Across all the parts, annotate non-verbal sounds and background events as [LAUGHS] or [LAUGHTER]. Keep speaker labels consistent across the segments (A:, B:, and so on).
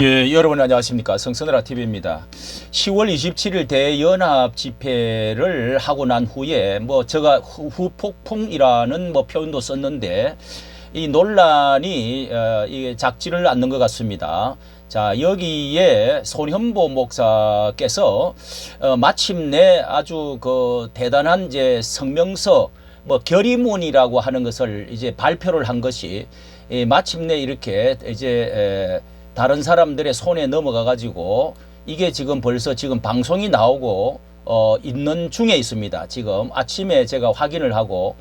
A: 예, 여러분 안녕하십니까. 성선으라 TV입니다. 10월 27일 대연합 집회를 하고 난 후에 뭐 제가 후, 후폭풍이라는 뭐 표현도 썼는데 이 논란이 어, 이게 작지를 않는 것 같습니다. 자, 여기에 손현보 목사께서 어, 마침내 아주 그 대단한 이제 성명서 뭐 결의문이라고 하는 것을 이제 발표를 한 것이 이 마침내 이렇게 이제 에, 다른 사람들의 손에 넘어가 가지고 이게 지금 벌써 지금 방송이 나오고 어 있는 중에 있습니다. 지금 아침에 제가 확인을 하고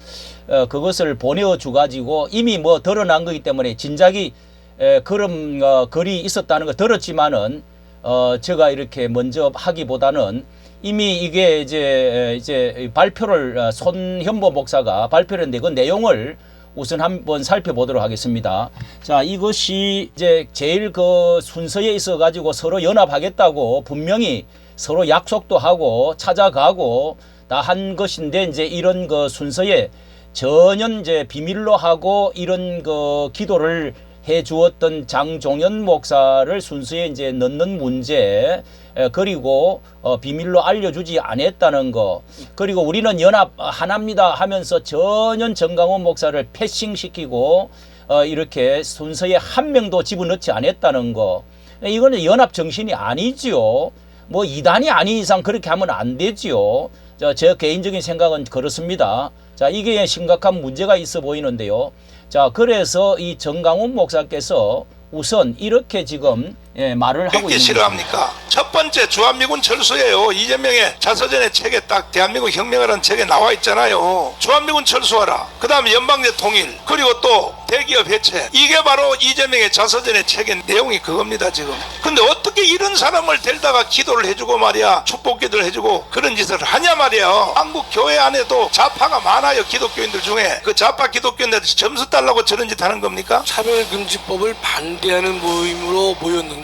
A: 어 그것을 보내줘 가지고 이미 뭐 드러난 거기 때문에 진작이 에, 그런 어, 글이 있었다는 거 들었지만은 어 제가 이렇게 먼저 하기보다는 이미 이게 이제 이제 발표를 어, 손현보 목사가 발표를 했는데 그 내용을 우선 한번 살펴보도록 하겠습니다. 자, 이것이 이제 제일 그 순서에 있어 가지고 서로 연합하겠다고 분명히 서로 약속도 하고 찾아가고 다 한 것인데 이제 이런 그 순서에 전혀 이제 비밀로 하고 이런 그 기도를 해 주었던 장종현 목사를 순서에 이제 넣는 문제 에, 그리고 어, 비밀로 알려주지 않았다는 거. 그리고 우리는 연합 하나입니다 하면서 전혀 정강원 목사를 패싱시키고 어, 이렇게 순서에 한 명도 집어넣지 않았다는 거. 이거는 연합 정신이 아니지요. 뭐 이단이 아닌 이상 그렇게 하면 안 되지요. 저, 제 개인적인 생각은 그렇습니다. 자 이게 심각한 문제가 있어 보이는데요. 자 그래서 이 정강훈 목사께서 우선 이렇게 지금 예, 말을 하고 있는
B: 싫어합니까? 첫 번째 주한미군 철수예요. 이재명의 자서전의 책에 딱 대한민국 혁명이라는 책에 나와 있잖아요. 주한미군 철수하라. 그 다음에 연방제 통일. 그리고 또 대기업 해체. 이게 바로 이재명의 자서전의 책의 내용이 그겁니다 지금. 근데 어떻게 이런 사람을 데려다가 기도를 해주고 말이야. 축복 기도를 해주고 그런 짓을 하냐 말이야. 한국 교회 안에도 좌파가 많아요. 기독교인들 중에. 그 좌파 기독교인들 점수 달라고 저런 짓 하는 겁니까?
C: 차별금지법을 반대하는 모임으로 모였는데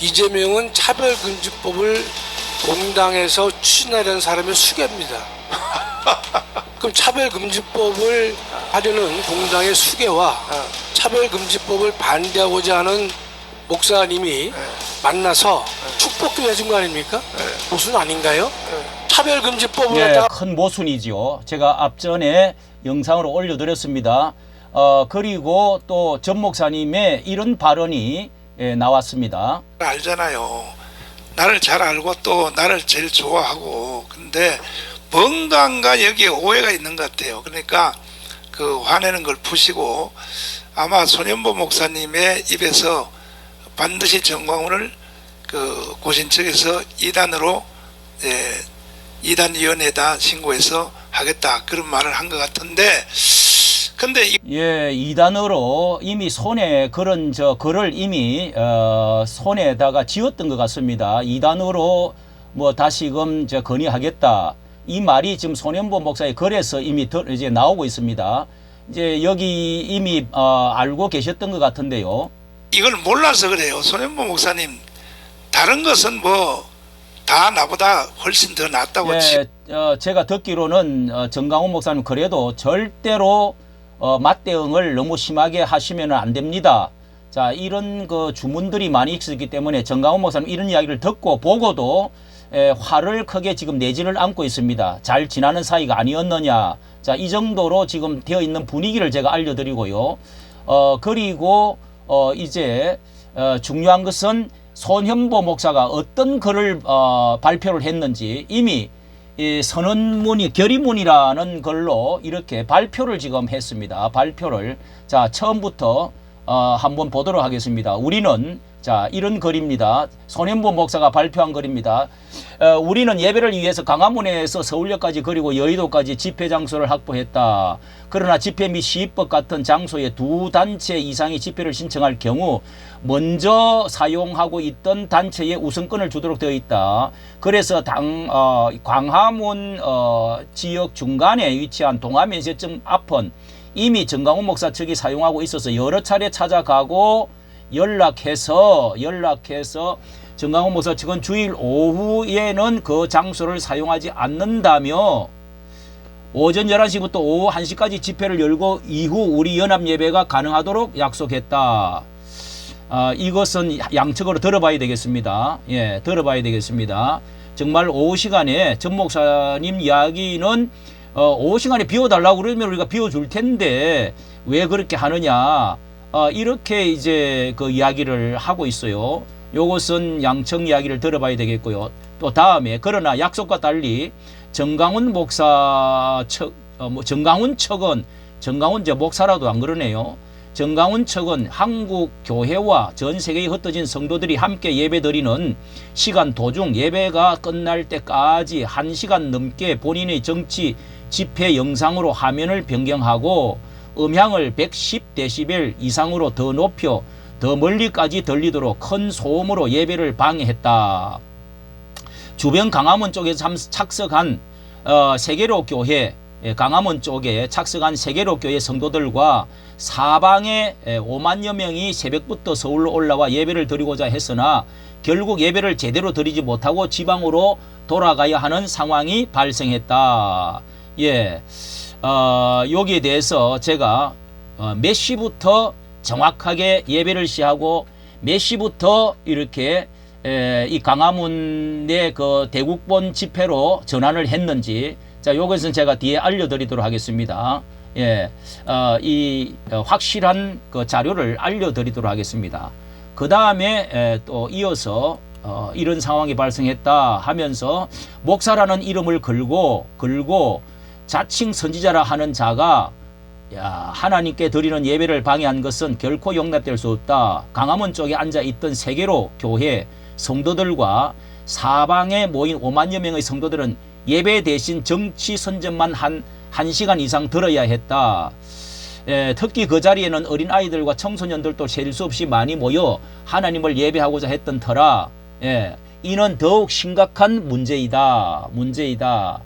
C: 이재명은 차별금지법을 공당에서 추진하려는 사람의 수괴입니다. [LAUGHS] 그럼 차별금지법을 하려는 공당의 수괴와 차별금지법을 반대하고자 하는 목사님이 만나서 축복도 해준 거 아닙니까? 무슨 아닌가요? 차별금지법을
A: 예,
C: 갖다가
A: 큰 모순이지요. 제가 앞전에 영상으로 올려드렸습니다. 어, 그리고 또 전 목사님의 이런 발언이 예, 나왔습니다.
B: 알잖아요. 나를 잘 알고 또 나를 제일 좋아하고 근데 뭔가가 여기에 오해가 있는 것 같아요. 그러니까 그 화내는 걸 푸시고 아마 손현보 목사님의 입에서 반드시 정광훈을 그 고신 측에서 이단으로 예, 이단 위원회에다 신고해서 하겠다 그런 말을 한 것 같은데 근데 이
A: 예, 이단으로 이미 손에 그런 저 글을 이미 어, 손에다가 지었던 것 같습니다. 이단으로 뭐 다시금 저 건의하겠다. 이 말이 지금 손현보 목사의 글에서 이미 더, 이제 나오고 있습니다. 이제 여기 이미 어, 알고 계셨던 것 같은데요.
B: 이걸 몰라서 그래요. 손현보 목사님 다른 것은 뭐 다 나보다 훨씬 더 낫다고 치
A: 예, 어, 제가 듣기로는 어, 정강훈 목사님 그래도 절대로 어, 맞대응을 너무 심하게 하시면 안 됩니다. 자 이런 그 주문들이 많이 있었기 때문에 정강훈 목사님 이런 이야기를 듣고 보고도 에, 화를 크게 지금 내지를 않고 있습니다. 잘 지나는 사이가 아니었느냐. 자 이 정도로 지금 되어 있는 분위기를 제가 알려드리고요. 어 그리고 어 이제 어, 중요한 것은 손현보 목사가 어떤 글을 어, 발표를 했는지 이미 이 선언문이 결의문이라는 걸로 이렇게 발표를 지금 했습니다. 발표를 자 처음부터 어, 한번 보도록 하겠습니다. 우리는 자 이런 글입니다. 손현보 목사가 발표한 글입니다. 어, 우리는 예배를 위해서 강화문에서 서울역까지 그리고 여의도까지 집회 장소를 확보했다. 그러나 집회 및 시위법 같은 장소에 두 단체 이상의 집회를 신청할 경우 먼저 사용하고 있던 단체에 우선권을 주도록 되어 있다. 그래서 당 어, 광화문 어, 지역 중간에 위치한 동아면세점 앞은 이미 정강훈 목사 측이 사용하고 있어서 여러 차례 찾아가고 연락해서 연락해서 정강훈 목사 측은 주일 오후에는 그 장소를 사용하지 않는다며 오전 11시부터 오후 1시까지 집회를 열고 이후 우리 연합 예배가 가능하도록 약속했다. 아, 이것은 양측으로 들어봐야 되겠습니다. 예, 들어봐야 되겠습니다. 정말 오후 시간에 전 목사님 이야기는 어, 오후 시간에 비워달라고 그러면 우리가 비워줄 텐데 왜 그렇게 하느냐 어, 이렇게 이제 그 이야기를 하고 있어요. 요것은 양측 이야기를 들어봐야 되겠고요. 또 다음에 그러나 약속과 달리 정강훈 목사 측, 어, 뭐 정강훈 측은 정강훈 저 목사라도 안 그러네요. 정강훈 측은 한국 교회와 전 세계에 흩어진 성도들이 함께 예배드리는 시간 도중 예배가 끝날 때까지 한시간 넘게 본인의 정치 집회 영상으로 화면을 변경하고 음향을 110데시벨 이상으로 더 높여 더 멀리까지 들리도록 큰 소음으로 예배를 방해했다. 주변 강화문 쪽에 참 착석한 어, 세계로 교회 예, 강화문 쪽에 착석한 세계로 교회 성도들과 사방에 에, 5만여 명이 새벽부터 서울로 올라와 예배를 드리고자 했으나 결국 예배를 제대로 드리지 못하고 지방으로 돌아가야 하는 상황이 발생했다. 예, 어, 여기에 대해서 제가 어, 몇 시부터 정확하게 예배를 시하고 몇 시부터 이렇게 에, 이 강화문의 그 대국본 집회로 전환을 했는지 자 요것은 제가 뒤에 알려드리도록 하겠습니다. 예, 어, 이 어, 확실한 그 자료를 알려드리도록 하겠습니다. 그 다음에 또 이어서 어, 이런 상황이 발생했다 하면서 목사라는 이름을 걸고 걸고 자칭 선지자라 하는 자가 야, 하나님께 드리는 예배를 방해한 것은 결코 용납될 수 없다. 강화문 쪽에 앉아 있던 세계로 교회 성도들과 사방에 모인 5만여 명의 성도들은 예배 대신 정치 선전만 한 1시간 이상 들어야 했다. 예, 특히 그 자리에는 어린 아이들과 청소년들도 셀 수 없이 많이 모여 하나님을 예배하고자 했던 터라 예, 이는 더욱 심각한 문제이다. 문제이다.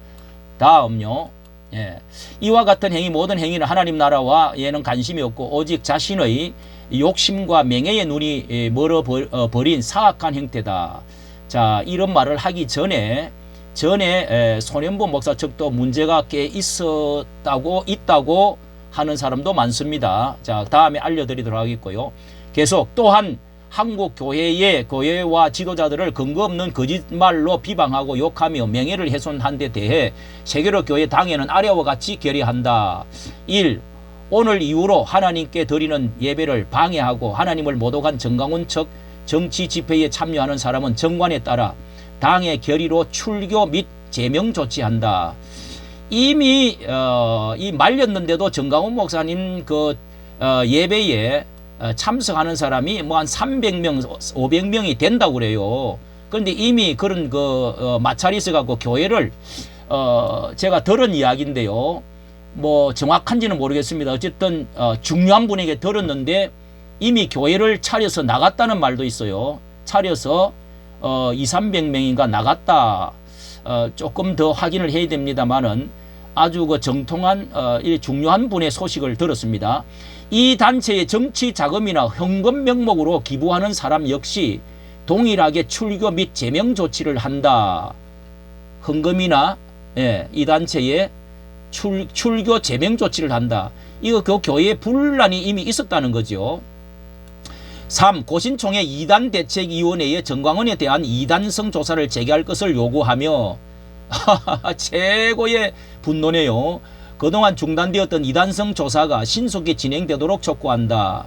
A: 다음요. 예. 이와 같은 행위 모든 행위는 하나님 나라와 얘는 관심이 없고 오직 자신의 욕심과 명예의 눈이 예, 멀어 버- 어, 버린 사악한 형태다. 자 이런 말을 하기 전에 전에 에, 손현보 목사 측도 문제가 꽤 있었다고 있다고 하는 사람도 많습니다. 자 다음에 알려드리도록 하겠고요. 계속 또한 한국 교회의 교회와 지도자들을 근거 없는 거짓말로 비방하고 욕하며 명예를 훼손한 데 대해 세계로 교회 당에는 아래와 같이 결의한다. 1. 오늘 이후로 하나님께 드리는 예배를 방해하고 하나님을 모독한 정강훈 측 정치 집회에 참여하는 사람은 정관에 따라 당의 결의로 출교 및 제명 조치한다. 이미 어, 이 말렸는데도 정강훈 목사님 그 어, 예배에 어, 참석하는 사람이 뭐 한 300명, 500명이 된다고 그래요. 그런데 이미 그런 그 어, 마찰이 있어갖고 교회를 어, 제가 들은 이야기인데요. 뭐 정확한지는 모르겠습니다. 어쨌든 어, 중요한 분에게 들었는데 이미 교회를 차려서 나갔다는 말도 있어요. 차려서 어, 2, 300명인가 나갔다. 어, 조금 더 확인을 해야 됩니다만은 아주 그 정통한 어, 이 중요한 분의 소식을 들었습니다. 이 단체의 정치 자금이나 현금 명목으로 기부하는 사람 역시 동일하게 출교 및 제명 조치를 한다. 헌금이나 예, 이 단체에 출, 출교 제명 조치를 한다. 이거 그 교회에 분란이 이미 있었다는 거죠. 3. 고신총회 2단 대책위원회에 정광훈에 대한 이단성 조사를 재개할 것을 요구하며 [LAUGHS] 최고의 분노네요. 그동안 중단되었던 이단성 조사가 신속히 진행되도록 촉구한다.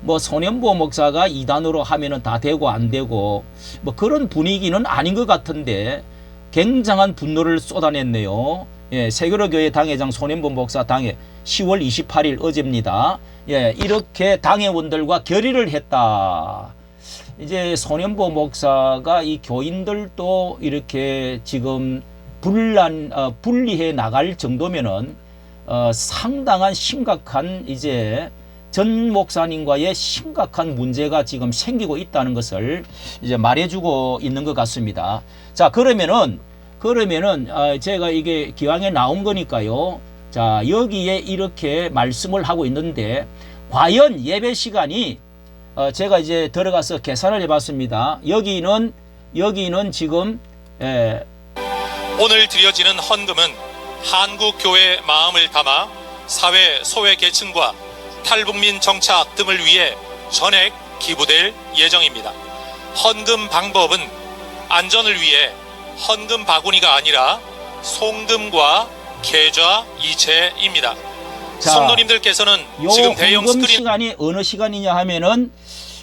A: 뭐 손현보 목사가 이단으로 하면은 다 되고 안 되고 뭐 그런 분위기는 아닌 것 같은데 굉장한 분노를 쏟아냈네요. 예, 세계로교회 당회장 손현보 목사 당회 10월 28일 어제입니다. 예, 이렇게 당회원들과 결의를 했다. 이제 손현보 목사가 이 교인들도 이렇게 지금 분란 어, 분리해 나갈 정도면은 어, 상당한 심각한 이제 전 목사님과의 심각한 문제가 지금 생기고 있다는 것을 이제 말해주고 있는 것 같습니다. 자 그러면은 그러면은 어, 제가 이게 기왕에 나온 거니까요. 자 여기에 이렇게 말씀을 하고 있는데 과연 예배 시간이 어, 제가 이제 들어가서 계산을 해봤습니다. 여기는 여기는 지금 에,
D: 오늘 드려지는 헌금은 한국 교회의 마음을 담아 사회 소외 계층과 탈북민 정착 등을 위해 전액 기부될 예정입니다. 헌금 방법은 안전을 위해 헌금 바구니가 아니라 송금과 계좌 이체입니다.
A: 자,
D: 성도님들께서는
A: 요
D: 지금 대형
A: 헌금
D: 스크린
A: 시간이 어느 시간이냐 하면은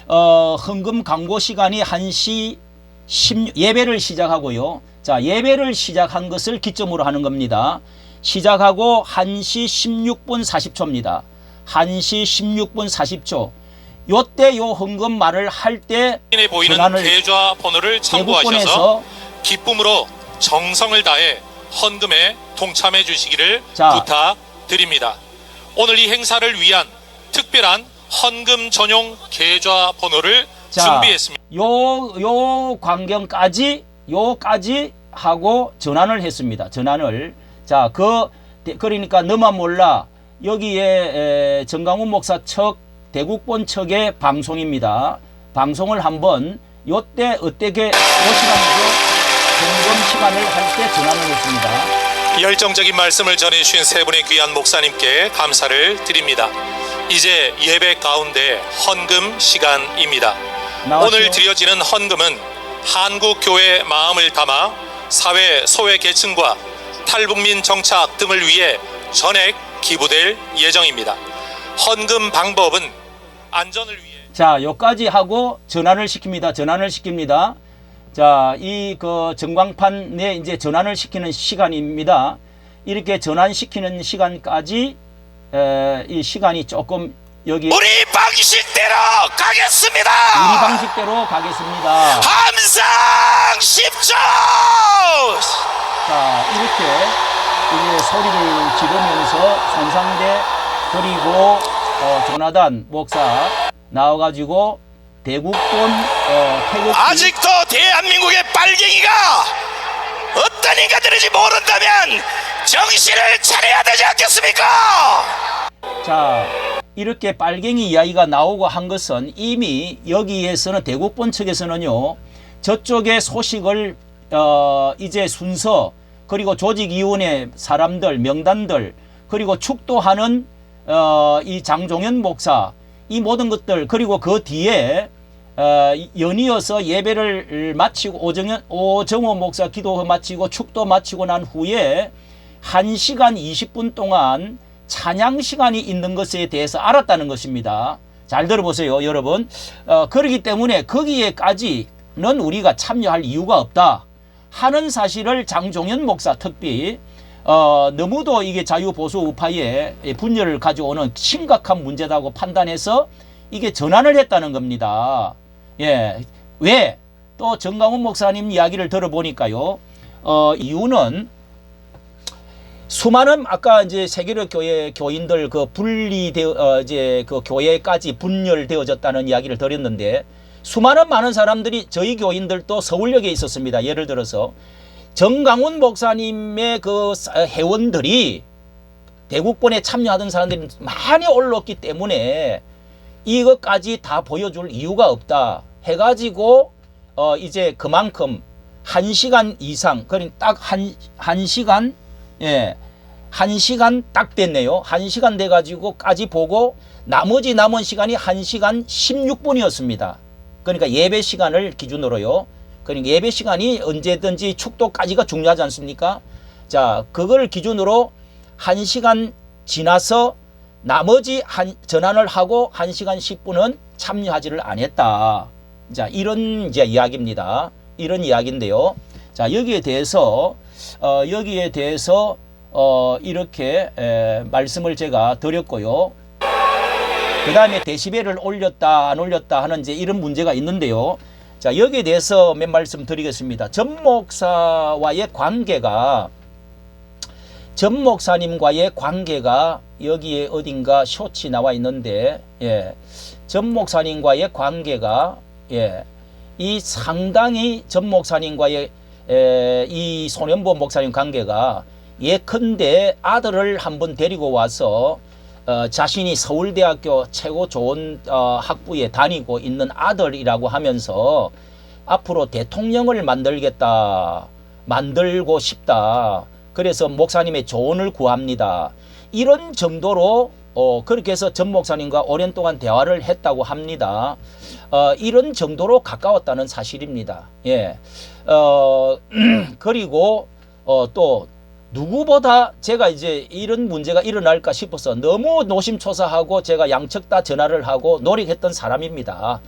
A: 어, 헌금 광고 시간이 1시 10 예배를 시작하고요. 자, 예배를 시작한 것을 기점으로 하는 겁니다. 시작하고 1시 16분 40초입니다. 1시 16분 40초. 요때 요 헌금 말을
D: 할때에 보이는 계좌 번호를 참고하셔서 기쁨으로 정성을 다해 헌금에 동참해 주시기를
A: 자.
D: 부탁드립니다. 오늘 이 행사를 위한 특별한 헌금 전용 계좌 번호를
A: 자,
D: 준비했습니다.
A: 요, 요 광경까지, 요까지 하고 전환을 했습니다. 전환을. 자, 그, 대- 그러니까 너만 몰라. 여기에 에, 정강훈 목사 척, 대국본 척의 방송입니다. 방송을 한번, 요때 어떻게, 요 시간이죠? 점검 시간을 할 때 전환을 했습니다.
D: 열정적인 말씀을 전해주신 세 분의 귀한 목사님께 감사를 드립니다. 이제 예배 가운데 헌금 시간입니다.
A: 나왔죠?
D: 오늘 드려지는 헌금은 한국 교회의 마음을 담아 사회 소외 계층과 탈북민 정착 등을 위해 전액 기부될 예정입니다. 헌금 방법은 안전을 위해
A: 자, 요까지 하고 전환을 시킵니다. 전환을 시킵니다. 자, 이 그 전광판에 이제 전환을 시키는 시간입니다. 이렇게 전환시키는 시간까지 에, 이 시간이 조금 여기 우리
B: 방식대로 가겠습니다.
A: 방식대로 가겠습니다.
B: 함상 10초.
A: 자, 이렇게 이제 소리를 지르면서 손상대 그리고 어, 조나단 목사 나와가지고 대국본 어, 태극기
B: 아직도 대한민국의 빨갱이가 어떤 인간들인지 모른다면 정신을 차려야 되지 않겠습니까?
A: 자, 이렇게 빨갱이 이야기가 나오고 한 것은 이미 여기에서는 대국본 측에서는요, 저쪽의 소식을, 어, 이제 순서, 그리고 조직위원회 사람들, 명단들, 그리고 축도하는, 어, 이 장종현 목사, 이 모든 것들, 그리고 그 뒤에, 어, 연이어서 예배를 마치고 오정현, 오정호 목사 기도 마치고 축도 마치고 난 후에 1시간 20분 동안 찬양 시간이 있는 것에 대해서 알았다는 것입니다. 잘 들어보세요, 여러분. 어, 그렇기 때문에 거기에까지는 우리가 참여할 이유가 없다 하는 사실을 장종현 목사 특비 어, 너무도 이게 자유보수 우파의 분열을 가져오는 심각한 문제다고 판단해서 이게 전환을 했다는 겁니다. 예. 왜? 또 정강훈 목사님 이야기를 들어보니까요. 어, 이유는 수많은 아까 이제 세계로 교회 교인들 그 분리되어 어, 이제 그 교회까지 분열되어졌다는 이야기를 드렸는데 수많은 많은 사람들이 저희 교인들도 서울역에 있었습니다. 예를 들어서 정강훈 목사님의 그 사- 회원들이 대국본에 참여하던 사람들이 많이 올랐기 때문에 이것까지 다 보여줄 이유가 없다 해가지고 어 이제 그만큼 한 시간 이상 그러니까 딱한 한 시간 예. 한 시간 딱 됐네요. 한 시간 돼가지고까지 보고 나머지 남은 시간이 한 시간 16분이었습니다. 그러니까 예배 시간을 기준으로요. 그러니까 예배 시간이 언제든지 축도까지가 중요하지 않습니까? 자, 그걸 기준으로 한 시간 지나서 나머지 한 전환을 하고 한 시간 10분은 참여하지를 않았다. 자, 이런 이제 이야기입니다. 이런 이야기인데요. 자, 여기에 대해서 어, 여기에 대해서 어, 이렇게 에, 말씀을 제가 드렸고요. 그 다음에 데시벨을 올렸다 안 올렸다 하는 이제 이런 문제가 있는데요. 자 여기에 대해서 몇 말씀 드리겠습니다. 전 목사와의 관계가 전 목사님과의 관계가 여기에 어딘가 쇼치 나와 있는데 예. 전 목사님과의 관계가 예. 이 상당히 전 목사님과의 에, 이 손현보 목사님 관계가 예컨대 아들을 한번 데리고 와서 어, 자신이 서울대학교 최고 좋은 어, 학부에 다니고 있는 아들이라고 하면서 앞으로 대통령을 만들겠다, 만들고 싶다. 그래서 목사님의 조언을 구합니다. 이런 정도로 어, 그렇게 해서 전 목사님과 오랜 동안 대화를 했다고 합니다. 어, 이런 정도로 가까웠다는 사실입니다. 예. 어, [CLEARS THROAT] 그리고 어, 또 누구보다 제가 이제 이런 문제가 일어날까 싶어서 너무 노심초사하고 제가 양측 다 전화를 하고 노력했던 사람입니다.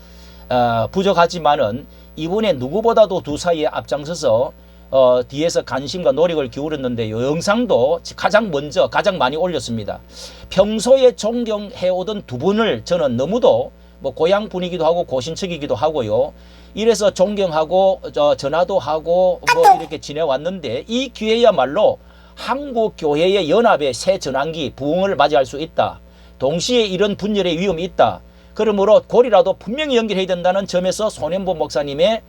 A: 어, 부족하지만은 이번에 누구보다도 두 사이에 앞장서서 어, 뒤에서 관심과 노력을 기울였는데 요. 영상도 가장 먼저 가장 많이 올렸습니다. 평소에 존경해 오던 두 분을 저는 너무도 뭐 고향 분이기도 하고 고신척이기도 하고요. 이래서 존경하고 저 전화도 하고 뭐 이렇게 지내왔는데 이 기회야말로 한국 교회의 연합의 새 전환기 부흥을 맞이할 수 있다. 동시에 이런 분열의 위험이 있다. 그러므로 골이라도 분명히 연결해야 된다는 점에서 손현보 목사님의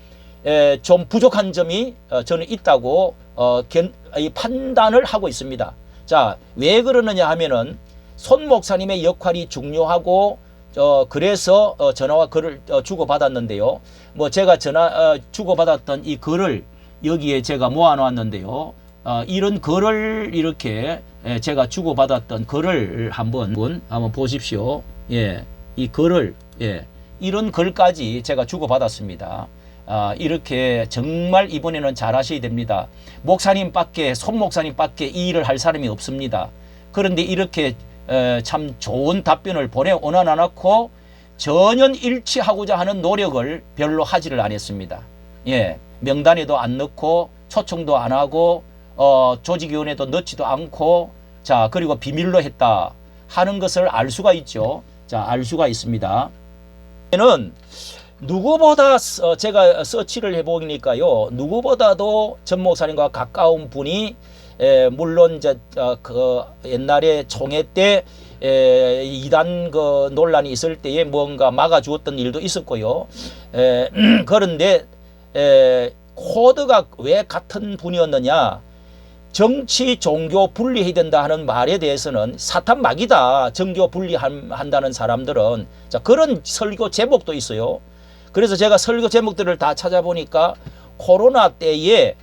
A: 에, 좀 부족한 점이 어, 저는 있다고 어, 판단을 하고 있습니다. 자, 왜 그러느냐 하면은 손 목사님의 역할이 중요하고 어, 그래서 어, 전화와 글을 어, 주고받았는데요. 뭐 제가 전화 어, 주고받았던 이 글을 여기에 제가 모아놓았는데요. 어, 이런 글을 이렇게 예, 제가 주고받았던 글을 한번 한번 보십시오. 예, 이 글을 예, 이런 글까지 제가 주고받았습니다. 아, 이렇게 정말 이번에는 잘하셔야 됩니다. 목사님밖에 손 목사님밖에 이 일을 할 사람이 없습니다. 그런데 이렇게 에, 참 좋은 답변을 보내오나 않았고 전혀 일치하고자 하는 노력을 별로 하지를 않았습니다. 예, 명단에도 안 넣고 초청도 안 하고 어, 조직위원회도 넣지도 않고 자 그리고 비밀로 했다 하는 것을 알 수가 있죠. 자알 수가 있습니다. 는 누구보다 어, 제가 서치를 해보니까요 누구보다도 전 목사님과 가까운 분이 에, 물론 이제 어, 그 옛날에 총회 때 에, 이단 그 논란이 있을 때에 뭔가 막아주었던 일도 있었고요. 에, [CLEARS THROAT] 그런데 에, 코드가 왜 같은 분이었느냐? 정치 종교 분리해야 된다 하는 말에 대해서는 사탄 막이다. 정교 분리한다는 사람들은 자 그런 설교 제목도 있어요. 그래서 제가 설교 제목들을 다 찾아보니까 코로나 때에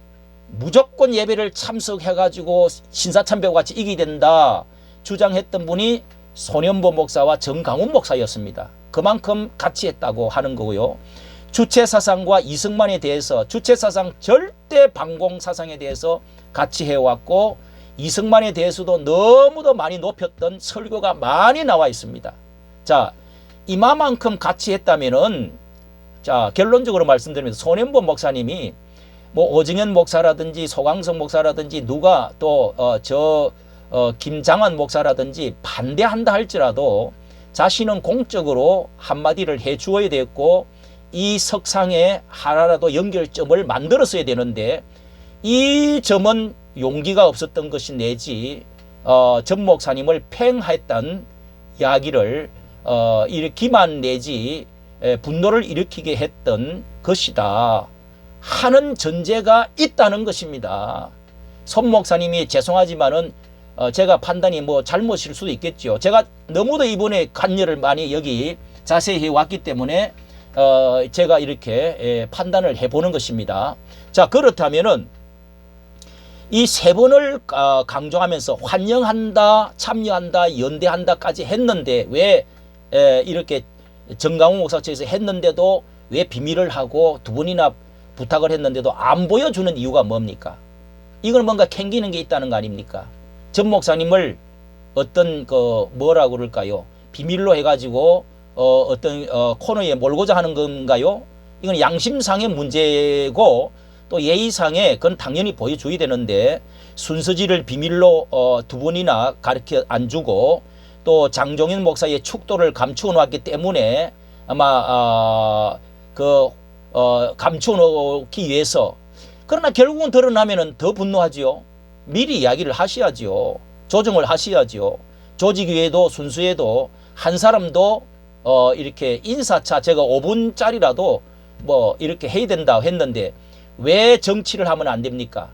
A: 무조건 예배를 참석해가지고 신사참배와 같이 이기야 된다 주장했던 분이 손현보 목사와 정강훈 목사였습니다. 그만큼 같이 했다고 하는 거고요. 주체 사상과 이승만에 대해서 주체 사상 절대 반공 사상에 대해서 같이 해왔고 이승만에 대해서도 너무도 많이 높였던 설교가 많이 나와 있습니다. 자, 이마만큼 같이 했다면은 자 결론적으로 말씀드리면 손현보 목사님이 뭐 오정현 목사라든지 소강성 목사라든지 누가 또저 어, 김장환 목사라든지 반대한다 할지라도 자신은 공적으로 한마디를 해 주어야 됐고 이 석상에 하나라도 연결점을 만들었어야 되는데 이 점은 용기가 없었던 것이 내지 어, 전 목사님을 팽했던 이야기를 어, 일으키만 내지 에, 분노를 일으키게 했던 것이다 하는 전제가 있다는 것입니다. 손 목사님이 죄송하지만은 어, 제가 판단이 뭐 잘못일 수도 있겠죠. 제가 너무도 이번에 관여를 많이 여기 자세히 왔기 때문에 어, 제가 이렇게 예, 판단을 해보는 것입니다. 자 그렇다면은 이 세 번을 어, 강조하면서 환영한다, 참여한다, 연대한다까지 했는데 왜 에, 이렇게 정강훈 목사처에서 했는데도 왜 비밀을 하고 두 번이나 부탁을 했는데도 안 보여주는 이유가 뭡니까? 이건 뭔가 캥기는 게 있다는 거 아닙니까? 전 목사님을 어떤 그 뭐라 그럴까요? 비밀로 해가지고 어 어떤 어 코너에 몰고자 하는 건가요? 이건 양심상의 문제고 또 예의상에 그건 당연히 보여줘야 되는데 순서지를 비밀로 어, 두 번이나 가르쳐 안 주고 또 장종인 목사의 축도를 감추어 놨기 때문에 아마 어, 그 어, 감추어 놓기 위해서 그러나 결국은 드러나면은 더 분노하지요. 미리 이야기를 하셔야지요. 조정을 하셔야지요. 조직위에도 순수에도 한 사람도 어, 이렇게 인사차 제가 5분짜리라도 뭐 이렇게 해야 된다 했는데 왜 정치를 하면 안 됩니까?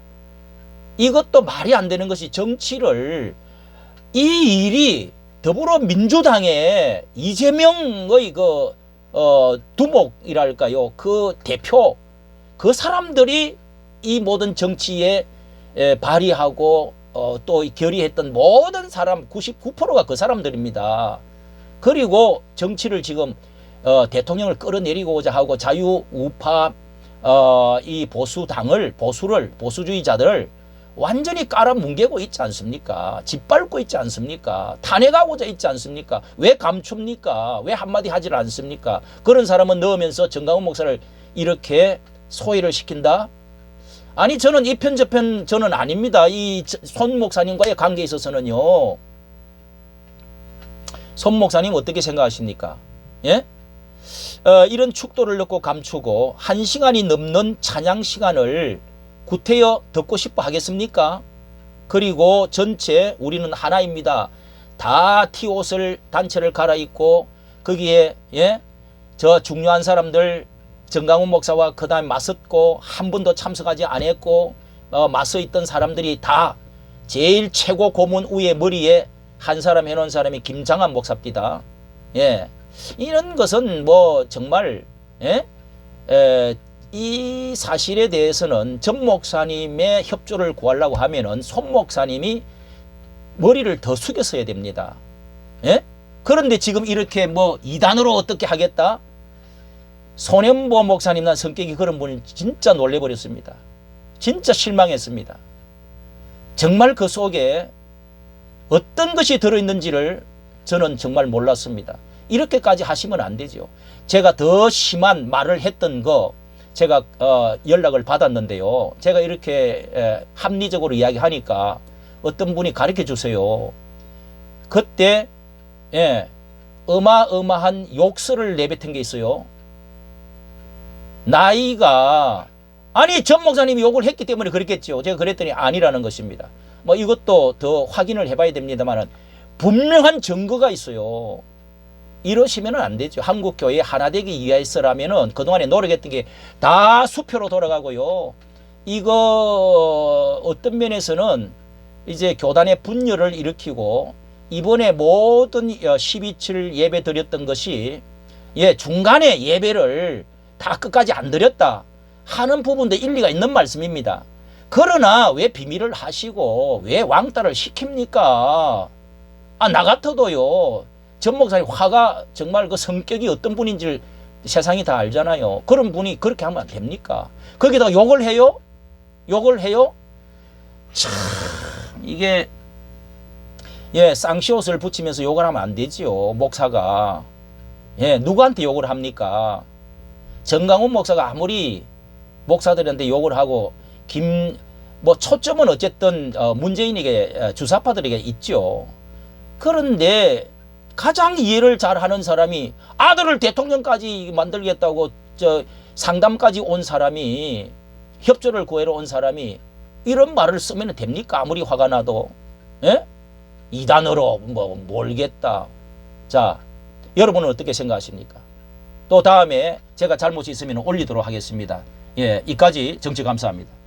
A: 이것도 말이 안 되는 것이 정치를 이 일이 더불어민주당의 이재명의 그 어, 두목이랄까요 그 대표 그 사람들이 이 모든 정치에 에, 발의하고 어, 또 결의했던 모든 사람 99%가 그 사람들입니다. 그리고 정치를 지금 어, 대통령을 끌어내리고자 하고 자유 우파 어, 이 보수 당을 보수를 보수주의자들을 완전히 깔아뭉개고 있지 않습니까? 짓밟고 있지 않습니까? 탄핵하고자 있지 않습니까? 왜 감춥니까? 왜 한마디 하질 않습니까? 그런 사람은 넣으면서 정강훈 목사를 이렇게 소외를 시킨다? 아니 저는 이 편 저편 저는 아닙니다. 이 손 목사님과의 관계에 있어서는요. 손 목사님 어떻게 생각하십니까? 예? 어, 이런 축도를 넣고 감추고 한 시간이 넘는 찬양 시간을 구태여 듣고 싶어 하겠습니까? 그리고 전체 우리는 하나입니다. 다 티옷을 단체를 갈아입고 거기에 예? 저 중요한 사람들 정강훈 목사와 그 다음에 맞섰고 한 번도 참석하지 않았고 어, 맞서 있던 사람들이 다 제일 최고 고문 위에 머리에 한 사람 해놓은 사람이 김장한 목사입니다. 예. 이런 것은 뭐 정말 예? 에, 이 사실에 대해서는 전 목사님의 협조를 구하려고 하면은 손 목사님이 머리를 더 숙였어야 됩니다. 예? 그런데 지금 이렇게 뭐 이단으로 어떻게 하겠다? 손현보 목사님 난 성격이 그런 분이 진짜 놀래버렸습니다. 진짜 실망했습니다. 정말 그 속에 어떤 것이 들어있는지를 저는 정말 몰랐습니다. 이렇게까지 하시면 안 되죠. 제가 더 심한 말을 했던 거 제가 어, 연락을 받았는데요. 제가 이렇게 에, 합리적으로 이야기하니까 어떤 분이 가르쳐 주세요. 그때 예, 어마어마한 욕설을 내뱉은 게 있어요. 나이가 아니 전 목사님이 욕을 했기 때문에 그랬겠죠. 제가 그랬더니 아니라는 것입니다. 뭐 이것도 더 확인을 해봐야 됩니다만은 분명한 증거가 있어요. 이러시면 안 되죠. 한국 교회 하나 되기 위해서라면은 그동안에 노력했던 게 다 수표로 돌아가고요. 이거 어떤 면에서는 이제 교단의 분열을 일으키고 이번에 모든 12칠 예배 드렸던 것이 예, 중간에 예배를 다 끝까지 안 드렸다 하는 부분도 일리가 있는 말씀입니다. 그러나 왜 비밀을 하시고 왜 왕따를 시킵니까? 아, 나 같아도요. 전 목사님 화가 정말 그 성격이 어떤 분인지를 세상이 다 알잖아요. 그런 분이 그렇게 하면 안 됩니까? 거기다가 욕을 해요? 욕을 해요? 참, 이게, 예, 쌍시옷을 붙이면서 욕을 하면 안 되지요. 목사가. 예, 누구한테 욕을 합니까? 정강훈 목사가 아무리 목사들한테 욕을 하고, 김, 뭐, 초점은 어쨌든, 어, 문재인에게, 어, 주사파들에게 있죠. 그런데, 가장 이해를 잘 하는 사람이 아들을 대통령까지 만들겠다고 저 상담까지 온 사람이 협조를 구하러 온 사람이 이런 말을 쓰면 됩니까? 아무리 화가 나도. 예? 이단으로 뭐 몰겠다. 자, 여러분은 어떻게 생각하십니까? 또 다음에 제가 잘못이 있으면 올리도록 하겠습니다. 예, 이까지 정치 감사합니다.